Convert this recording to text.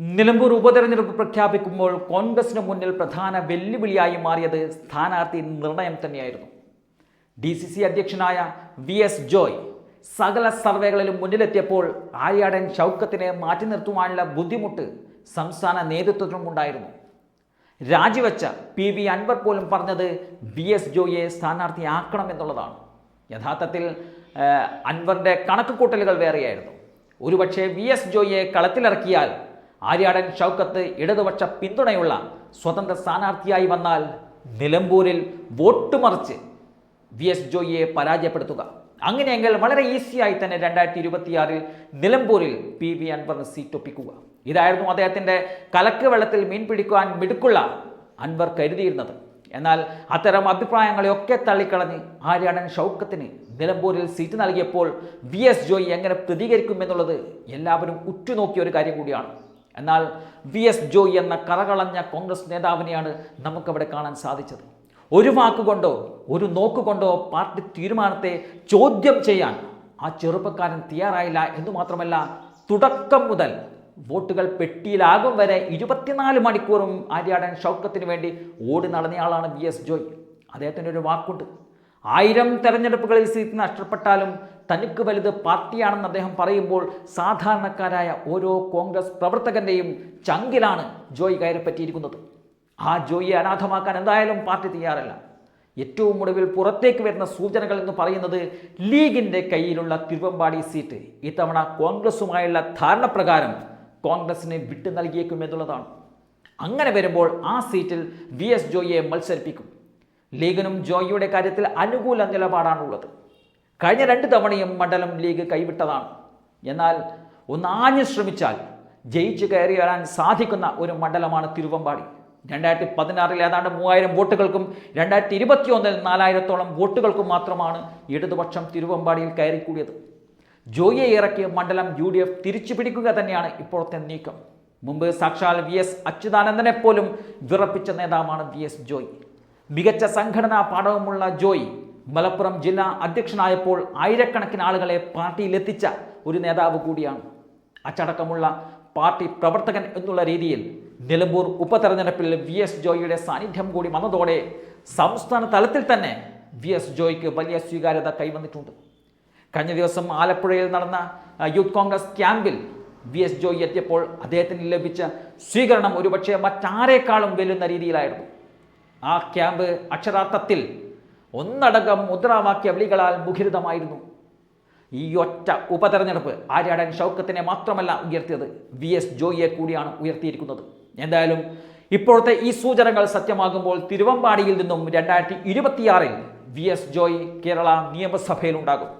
നിലമ്പൂർ ഉപതെരഞ്ഞെടുപ്പ് പ്രഖ്യാപിക്കുമ്പോൾ കോൺഗ്രസിന് മുന്നിൽ പ്രധാന വെല്ലുവിളിയായി മാറിയത് സ്ഥാനാർത്ഥി നിർണയം തന്നെയായിരുന്നു. ഡി സി സി അധ്യക്ഷനായ വി എസ് ജോയ് സകല സർവേകളിലും മുന്നിലെത്തിയപ്പോൾ ആര്യാടൻ ഷൗക്കത്തിനെ മാറ്റി നിർത്തുവാനുള്ള ബുദ്ധിമുട്ട് സംസ്ഥാന നേതൃത്വത്തിനുമുണ്ടായിരുന്നു രാജിവെച്ച പി വി അൻവർ പോലും പറഞ്ഞത് വി എസ് ജോയിയെ സ്ഥാനാർത്ഥിയാക്കണം എന്നുള്ളതാണ്. യഥാർത്ഥത്തിൽ അൻവറിന്റെ കണക്കുകൂട്ടലുകൾ വേറെയായിരുന്നു. ഒരുപക്ഷെ വി എസ് ജോയിയെ കളത്തിലിറക്കിയാൽ ആര്യാടൻ ഷൗക്കത്ത് ഇടതുപക്ഷ പിന്തുണയുള്ള സ്വതന്ത്ര സ്ഥാനാർത്ഥിയായി വന്നാൽ നിലമ്പൂരിൽ വോട്ട് മറിച്ച് വി എസ് ജോയിയെ പരാജയപ്പെടുത്തുക. അങ്ങനെയെങ്കിൽ വളരെ ഈസിയായി തന്നെ രണ്ടായിരത്തി ഇരുപത്തിയാറിൽ നിലമ്പൂരിൽ പി വി അൻവറിന് സീറ്റ് ഒപ്പിക്കുക. ഇതായിരുന്നു അദ്ദേഹത്തിന്റെ കലക്ക് വെള്ളത്തിൽ മീൻ പിടിക്കുവാൻ മിടുക്കുള്ള അൻവർ കരുതിയിരുന്നത്. എന്നാൽ അത്തരം അഭിപ്രായങ്ങളെയൊക്കെ തള്ളിക്കളഞ്ഞ് ആര്യാടൻ ഷൗക്കത്തിന് നിലമ്പൂരിൽ സീറ്റ് നൽകിയപ്പോൾ വി എസ് ജോയി എങ്ങനെ പ്രതികരിക്കുമെന്നുള്ളത് എല്ലാവരും ഉറ്റുനോക്കിയ ഒരു കാര്യം കൂടിയാണ്. എന്നാൽ വി എസ് ജോയി എന്ന കറകളഞ്ഞ കോൺഗ്രസ് നേതാവിനെയാണ് നമുക്കവിടെ കാണാൻ സാധിച്ചത്. ഒരു വാക്കുകൊണ്ടോ ഒരു നോക്കുകൊണ്ടോ പാർട്ടി തീരുമാനത്തെ ചോദ്യം ചെയ്യാൻ ആ ചെറുപ്പക്കാരൻ തയ്യാറായില്ല എന്ന് മാത്രമല്ല തുടക്കം മുതൽ വോട്ടുകൾ പെട്ടിയിലാകും വരെ ഇരുപത്തിനാല് മണിക്കൂറും ആര്യാടൻ ഷൗക്കത്തിന് വേണ്ടി ഓടി നടന്നയാളാണ് വി എസ് ജോയ്. അദ്ദേഹത്തിന്റെ ഒരു വാക്കുണ്ട്. ആയിരം തെരഞ്ഞെടുപ്പുകളിൽ സീറ്റ് നഷ്ടപ്പെട്ടാലും തനിക്ക് വലുത് പാർട്ടിയാണെന്ന് അദ്ദേഹം പറയുമ്പോൾ സാധാരണക്കാരായ ഓരോ കോൺഗ്രസ് പ്രവർത്തകന്റെയും ചങ്കിലാണ് ജോയി കയറിപ്പറ്റിയിരിക്കുന്നത്. ആ ജോയിയെ അനാഥമാക്കാൻ എന്തായാലും പാർട്ടി തയ്യാറല്ല. ഏറ്റവും ഒടുവിൽ പുറത്തേക്ക് വരുന്ന സൂചനകൾ എന്ന് പറയുന്നത് ലീഗിന്റെ കയ്യിലുള്ള തിരുവമ്പാടി സീറ്റ്. ഇത്തവണ കോൺഗ്രസുമായുള്ള ധാരണപ്രകാരം കോൺഗ്രസിന് വിട്ടു നൽകിയേക്കും എന്നുള്ളതാണ്. അങ്ങനെ വരുമ്പോൾ ആ സീറ്റിൽ വി എസ് ജോയിയെ മത്സരിപ്പിക്കും. ലീഗിനും ജോയിയുടെ കാര്യത്തിൽ അനുകൂല നിലപാടാണുള്ളത്. കഴിഞ്ഞ രണ്ട് തവണയും മണ്ഡലം ലീഗ് കൈവിട്ടതാണ്. എന്നാൽ ഒന്നാഞ്ഞു ശ്രമിച്ചാൽ ജയിച്ചു കയറി വരാൻ സാധിക്കുന്ന ഒരു മണ്ഡലമാണ് തിരുവമ്പാടി. രണ്ടായിരത്തി പതിനാറിൽ ഏതാണ്ട് മൂവായിരം വോട്ടുകൾക്കും രണ്ടായിരത്തി ഇരുപത്തി ഒന്നിൽ നാലായിരത്തോളം വോട്ടുകൾക്കും മാത്രമാണ് ഇടതുപക്ഷം തിരുവമ്പാടിയിൽ കയറിക്കൂടിയത്. ജോയിയെ ഇറക്കിയ മണ്ഡലം യു ഡി എഫ് തിരിച്ചു പിടിക്കുക തന്നെയാണ് ഇപ്പോഴത്തെ നീക്കം. മുമ്പ് സാക്ഷാൽ വി എസ് അച്യുതാനന്ദനെ പോലും വിറപ്പിച്ച നേതാവാണ് വി എസ് ജോയ്. മികച്ച സംഘടനാ പാഠവുമുള്ള ജോയ് മലപ്പുറം ജില്ലാ അധ്യക്ഷനായപ്പോൾ ആയിരക്കണക്കിന് ആളുകളെ പാർട്ടിയിലെത്തിച്ച ഒരു നേതാവ് കൂടിയാണ്. അച്ചടക്കമുള്ള പാർട്ടി പ്രവർത്തകൻ എന്നുള്ള രീതിയിൽ നിലമ്പൂർ ഉപതെരഞ്ഞെടുപ്പിൽ വി എസ് ജോയിയുടെ സാന്നിധ്യം കൂടി വന്നതോടെ സംസ്ഥാന തലത്തിൽ തന്നെ വി എസ് ജോയിക്ക് വലിയ സ്വീകാര്യത കൈവന്നിട്ടുണ്ട്. കഴിഞ്ഞ ദിവസം ആലപ്പുഴയിൽ നടന്ന യൂത്ത് കോൺഗ്രസ് ക്യാമ്പിൽ വി എസ് ജോയി എത്തിയപ്പോൾ അദ്ദേഹത്തിന് ലഭിച്ച സ്വീകരണം ഒരുപക്ഷെ മറ്റാരേക്കാളും വെല്ലുന്ന രീതിയിലായിരുന്നു. ആ ക്യാമ്പ് അക്ഷരാർത്ഥത്തിൽ ഒന്നടങ്കം മുദ്രാവാക്യ വിളികളാൽ മുഖരിതമായിരുന്നു. ഈ ഒറ്റ ഉപതെരഞ്ഞെടുപ്പ് ആര്യാടൻ ഷൗക്കത്തിനെ മാത്രമല്ല ഉയർത്തിയത്. വി എസ് ജോയിയെ കൂടിയാണ് ഉയർത്തിയിരിക്കുന്നത്. എന്തായാലും ഇപ്പോഴത്തെ ഈ സൂചനകൾ സത്യമാകുമ്പോൾ തിരുവമ്പാടിയിൽ നിന്നും രണ്ടായിരത്തി ഇരുപത്തിയാറിൽ വി എസ് ജോയി കേരള നിയമസഭയിലുണ്ടാകും.